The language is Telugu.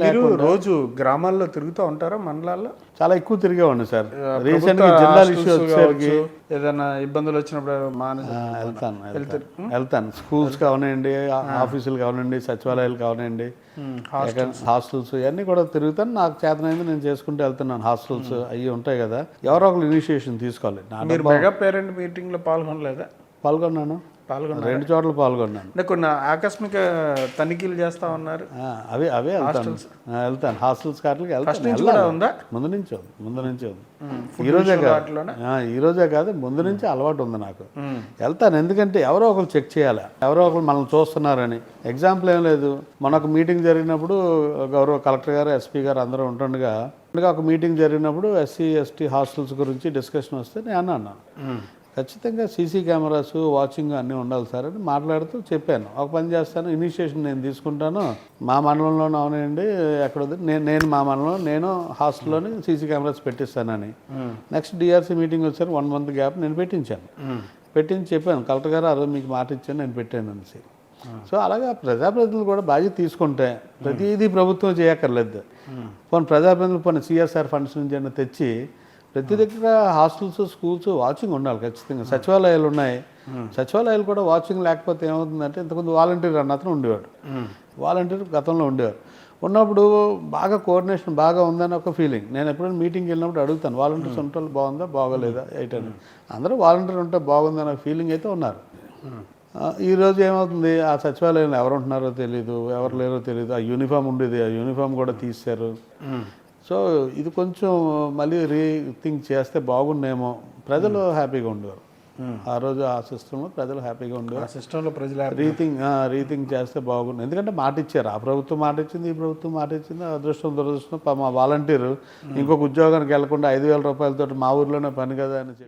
మీరు రోజు గ్రామాల్లో తిరుగుతూ ఉంటారా మండలాల్లో? చాలా ఎక్కువ తిరిగేవాడిని సార్. రీసెంట్గా జిల్లా ఇష్యూ వచ్చేసరికి ఏదైనా ఇబ్బందులు వచ్చినప్పుడు వెళ్తాను వెళ్తాను. స్కూల్స్ కావనండి ఆఫీసులు కావనండి సచివాలయాలు కావనండి హాస్టల్స్. ఇవన్నీ కూడా తిరుగుతాను. నాకు చేతనైంది నేను చేసుకుంటూ వెళ్తున్నాను. హాస్టల్స్ అవి ఉంటాయి కదా. ఎవరో ఒకరు ఇనిషియేషన్ తీసుకోవాలి. నా మీరు మెగా పేరెంట్ మీటింగ్లో పాల్గొనలేదా? పాల్గొన్నాను. పాల్గొన్నారు. రెండు చోట్ల పాల్గొన్నాను. అంటే కొన్ని ఆకస్మిక తనిఖీలు చేస్తా ఉన్నారు. అవే అవే వెళ్తాను. వెళ్తాను. హాస్టల్స్ కాట్లకి వెళ్తాను. ఉందా? ముందు నుంచి ఉంది. ముందు నుంచి ఉంది. ఈ రోజే కాదు. రోజే కాదు. ముందు నుంచి అలవాటు ఉంది నాకు. వెళ్తాను. ఎందుకంటే ఎవరో ఒకరు చెక్ చేయాలి. ఎవరో ఒకరు మనల్ని చూస్తున్నారని. ఎగ్జాంపుల్ ఏం లేదు. మన ఒక మీటింగ్ జరిగినప్పుడు గౌరవ కలెక్టర్ గారు ఎస్పీ గారు అందరూ ఉంటుండగా ఒక మీటింగ్ జరిగినప్పుడు ఎస్సీ ఎస్టీ హాస్టల్స్ గురించి డిస్కషన్ వస్తే నేను అన్నాను. ఖచ్చితంగా సీసీ కెమెరాస్ వాచింగ్ అన్నీ ఉండాలి సార్ అని మాట్లాడుతూ చెప్పాను. ఒక పని చేస్తాను ఇనిషియేషన్ నేను తీసుకుంటాను. మా మండలంలోనే అవునండి ఎక్కడ. నేను నేను మా మండలంలో నేను హాస్టల్లోని సీసీ కెమెరాస్ పెట్టిస్తానని. నెక్స్ట్ డిఆర్సీ మీటింగ్ వచ్చారు వన్ మంత్ గ్యాప్ నేను పెట్టించాను. పెట్టించి చెప్పాను కలెక్టర్ గారు ఆ రోజు మీకు మాట ఇచ్చాను నేను పెట్టాను అనేసి. సో అలాగా ప్రజాప్రతినిధులు కూడా బాధ్యత తీసుకుంటే ప్రతిదీ ప్రభుత్వం చేయక్కర్లేదు. పోనీ ప్రజాప్రతినిధులు పోనీ సిఎస్ఆర్ ఫండ్స్ నుంచి అయినా తెచ్చి ప్రతి దగ్గర హాస్టల్స్ స్కూల్స్ వాచింగ్ ఉండాలి ఖచ్చితంగా. సచివాలయాలు ఉన్నాయి. సచివాలయాలు కూడా వాచింగ్ లేకపోతే ఏమవుతుందంటే ఇంతకుముందు వాలంటీర్ అన్న అతను ఉండేవాడు. వాలంటీర్ గతంలో ఉండేవారు ఉన్నప్పుడు బాగా కోఆర్డినేషన్ బాగా ఉందని ఒక ఫీలింగ్. నేను ఎప్పుడైనా మీటింగ్కి వెళ్ళినప్పుడు అడుగుతాను వాలంటీర్స్ ఉంటే బాగుందా బాగోలేదా? ఏంటని. అందరూ వాలంటీర్ ఉంటే బాగుందనే ఫీలింగ్ అయితే ఉన్నారు. ఆ, ఈ రోజు ఏమవుతుంది? ఆ సచివాలయంలో ఎవరు ఉంటున్నారో తెలియదు ఎవరు లేరో తెలియదు ఆ యూనిఫామ్ ఉండేది ఆ యూనిఫామ్ కూడా తీశారు. సో ఇది కొంచెం మళ్ళీ రీథింక్ చేస్తే బాగుండేమో. ప్రజలు హ్యాపీగా ఉండేవారు. ఆ రోజు ఆ సిస్టంలో ప్రజలు హ్యాపీగా ఉండేవారు. ఆ సిస్టంలో ప్రజల రీథింక్ రీథింక్ చేస్తే బాగుండు. ఎందుకంటే మాట ఇచ్చారు. ఆ ప్రభుత్వం మాట ఇచ్చింది ఈ ప్రభుత్వం మాట ఇచ్చింది అదృష్టం దురదృష్టం మా వాలంటీర్ ఇంకొక ఉద్యోగానికి వెళ్ళకుండా ఐదు వేల రూపాయలతో మా ఊర్లోనే పని కదా అని చెప్పి